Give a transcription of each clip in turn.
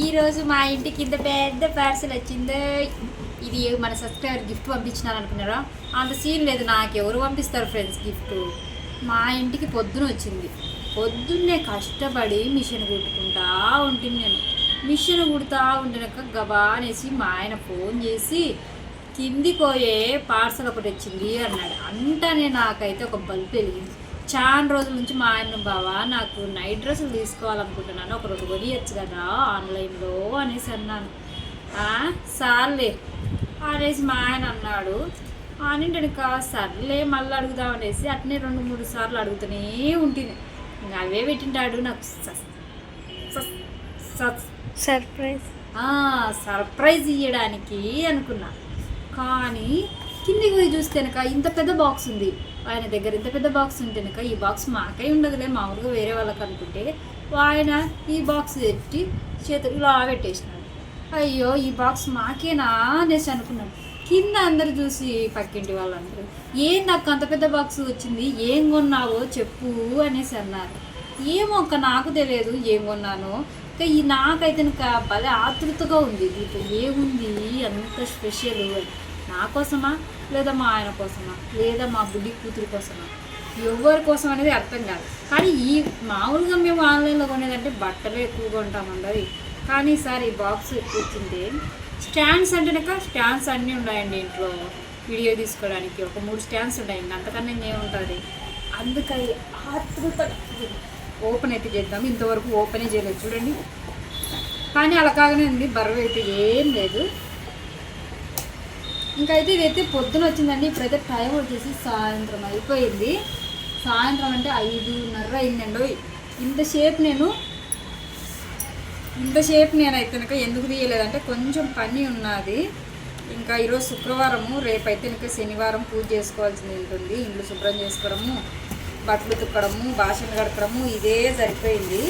ఈరోజు మా ఇంటి కింద పెద్ద పార్సల్ వచ్చింది. ఇది మన సబ్స్క్రైబర్ గిఫ్ట్ పంపించినారు అనుకున్నారా అంత సీన్ లేదు నాకు ఎవరు పంపిస్తారు ఫ్రెండ్స్ గిఫ్ట్ మా ఇంటికి పొద్దున వచ్చింది. పొద్దున్నే కష్టపడి మిషన్ కుట్టుకుంటా ఉంటుంది నేను. మిషన్ కుడుతూ ఉండినాక గబా అనేసి మా ఆయన ఫోన్ చేసి కిందికి పోయే పార్సల్ ఒకటి వచ్చింది అన్నాడు. అంటనే నాకైతే ఒక బల్బ్ వెలిగింది. చాలా రోజుల నుంచి మా ఆయన బావా నాకు నైట్ డ్రెస్సులు తీసుకోవాలనుకుంటున్నాను. ఒక రెండు కొనియచ్చు కదా ఆన్లైన్లో అనేసి అన్నాను. "ఆ, సార్లే అనేసి మా ఆయన అన్నాడు. అని కా సర్లే మళ్ళీ అడుగుదాం అనేసి అట్నే రెండు మూడు సార్లు అడుగుతూనే ఉంటుంది ఇంకా అవే పెట్టింటాడు నాకు. సర్ప్రైజ్. సర్ప్రైజ్ ఇవ్వడానికి అనుకున్నా. కానీ కిందికి పోయి చూస్తే కనుక ఇంత పెద్ద బాక్స్ ఉంది. ఆయన దగ్గర ఇంత పెద్ద బాక్స్ ఉంటే కనుక ఈ బాక్స్ మాకై ఉండదులే. మామూలుగా వేరే వాళ్ళకి అనుకుంటే ఆయన ఈ బాక్స్ పెట్టి చేతులు ఇలా పెట్టేసినాడు. అయ్యో ఈ బాక్స్ మాకేనా అనేసి అనుకున్నాను కింద అందరు చూసి పక్కింటి వాళ్ళందరూ ఏం నాకు అంత పెద్ద బాక్స్ వచ్చింది? ఏం కొన్నావో చెప్పు అనేసి అన్నారు. ఏమో ఒక నాకు తెలియదు ఏం కొన్నానో. ఇంకా ఈ నాకైతే ఇంకా భలే ఆతృతగా ఉంది. దీంట్లో ఏముంది? అంత స్పెషల్ అని నా కోసమా? లేదా మా ఆయన కోసమా? లేదా మా బుడ్డి కూతురు కోసమా? ఎవరి కోసం అనేది అర్థం కాదు. కానీ ఈ మామూలుగా మేము ఆన్లైన్లో కొనేదంటే బట్టలు ఎక్కువగా ఉంటామండి కానీ సార్ ఈ బాక్స్ వచ్చింది స్టాండ్స్ అంటేనక స్టాండ్స్ అన్నీ ఉన్నాయండి ఇంట్లో. వీడియో తీసుకోవడానికి ఒక మూడు స్టాండ్స్ ఉన్నాయండి అంతకన్నా ఇంకేముంటుంది అందుకని ఆతృత ఓపెన్ అయితే చేద్దాం. ఇంతవరకు ఓపెనే చేయలేదు. చూడండి. కానీ అలా కాగానే ఉంది. బరువు అయితే ఏం లేదు. ఇంకైతే ఇదైతే పొద్దున వచ్చిందండి. ఇప్పుడైతే టైం వచ్చేసి సాయంత్రం అయిపోయింది. సాయంత్రం అంటే ఐదున్నర అయిందండి. ఇంతసేపు నేను ఇంతసేపు నేనైతే కనుక ఎందుకు తీయలేదంటే కొంచెం పని ఉన్నది. ఇంకా ఈరోజు శుక్రవారము రేపైతే కనుక శనివారం పూజ చేసుకోవాల్సింది ఉంటుంది. ఇండ్లు శుభ్రం చేసుకోవడము బట్టలు తుక్కడము బాసనలు కడకడము ఇదే సరిపోయింది.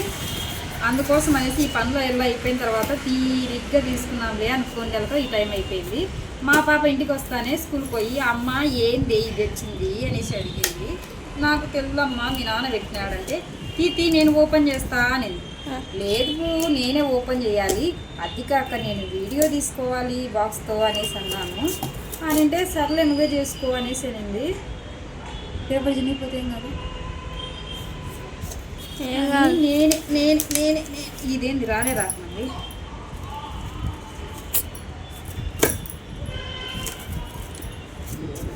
అందుకోసం అనేసి ఈ పనులు ఎలా అయిపోయిన తర్వాత తీరిగ్గా తీసుకున్నాంలే అనుకోని కనుక ఈ టైం అయిపోయింది. మా పాప ఇంటికి వస్తానే స్కూల్కి పోయి అమ్మ ఏంది ఇది తెచ్చింది అనేసి అడిగింది. నాకు తెల్లమ్మ మీ నాన్న పెట్టినాడంటే తీ తీ నేను ఓపెన్ చేస్తా అని లేదు నేనే ఓపెన్ చేయాలి. అది కాక నేను వీడియో తీసుకోవాలి బాక్స్తో అనేసి అన్నాను. అని అంటే సర్లే నువ్వే చేసుకో అనేసి అనింది. పేపర్ చినిగిపోతే ఏం కాదు. నేనే నేను నేనే ఇదేంది రానే రాకమండి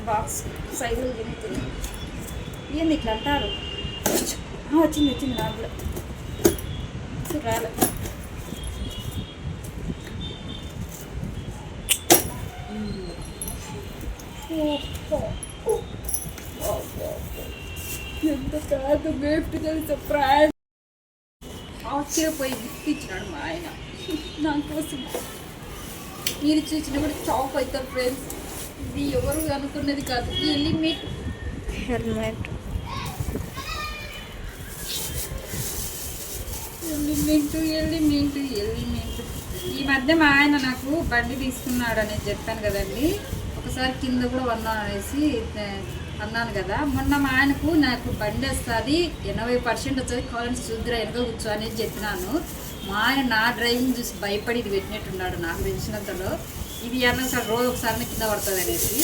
బాక్స్ సైజులు తిరుగుతుంది ఏంది ఇట్లా అంటారు? వచ్చింది వచ్చింది నాకు కూడా అసలు రాలే. ఎంత కాదు గిఫ్ట్ తెలిసి ఫ్రాండ్ ఆశ్చర్యపోయి గిఫ్ట్ ఇచ్చినాడు మా ఆయన. నా మీరు చూసినప్పుడు కూడా అవుతారు ఫ్రెండ్స్ ఇది ఎవరు అనుకున్నది కాదు. ఈ limit. Helmet. Element element element ఈ మధ్య మా ఆయన నాకు బండి తీసుకున్నాడు అనేది చెప్పాను కదండి. ఒకసారి కింద కూడా వన్నా అనేసి అన్నాను కదా. మొన్న మా ఆయనకు నాకు బండి వస్తుంది ఎనభై పర్సెంట్ వస్తుంది కావాలంటే చూద్దరా వెనక కూర్చో అనేది చెప్పినాను. మా ఆయన నా డ్రైవింగ్ చూసి భయపడి ఇది పెట్టినట్టున్నాడు నాకు తెలిసినంతలో. ఇది అన్న సార్ రోజు ఒకసారి కింద పడుతుంది అనేసి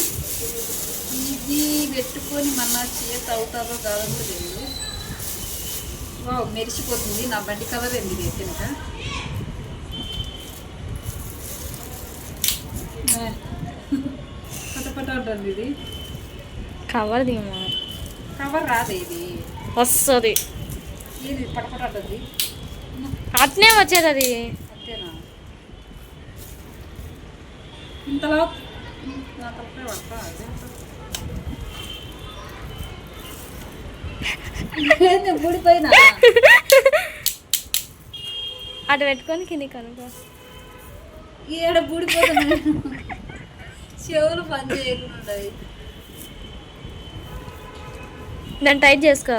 ఇది పెట్టుకొని మళ్ళా చేత అవుతాదో కాదో కూడా తెలియదు మెరిసిపోతుంది. నా బండి కలర్ ఎందుకు ఎత్తినక పటపట ఉంటుంది ఇది. కవర్ కవర్ రాదు ఇది. వస్తుంది. ఇది పటపట ఉంటుంది? అట్నే వచ్చేది అది. ఇంతలో అటు పెట్టుకొని కింది కనుకో ఈడ బూడిపోతున్నా చెవులు పని చేయకుండా. దాన్ని టైట్ చేసుకో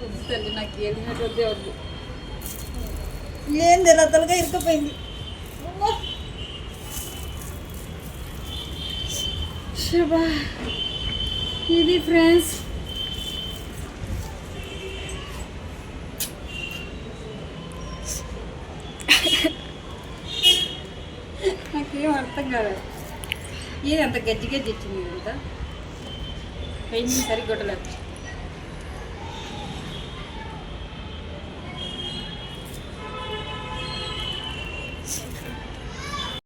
వద్దు తల్లి నాకు ఏదినట్టు వద్దే వద్దు ఏంది రద్దలుగా ఇరుక్కుపోయింది. అమ్మా. శబా ఇది ఫ్రెండ్స్. నాకేం అర్థం కాదు ఇది అంత గజ్జి గజ్జి ఇచ్చింది పెయింటింగ్ సరిగ్గా కొట్టలేదు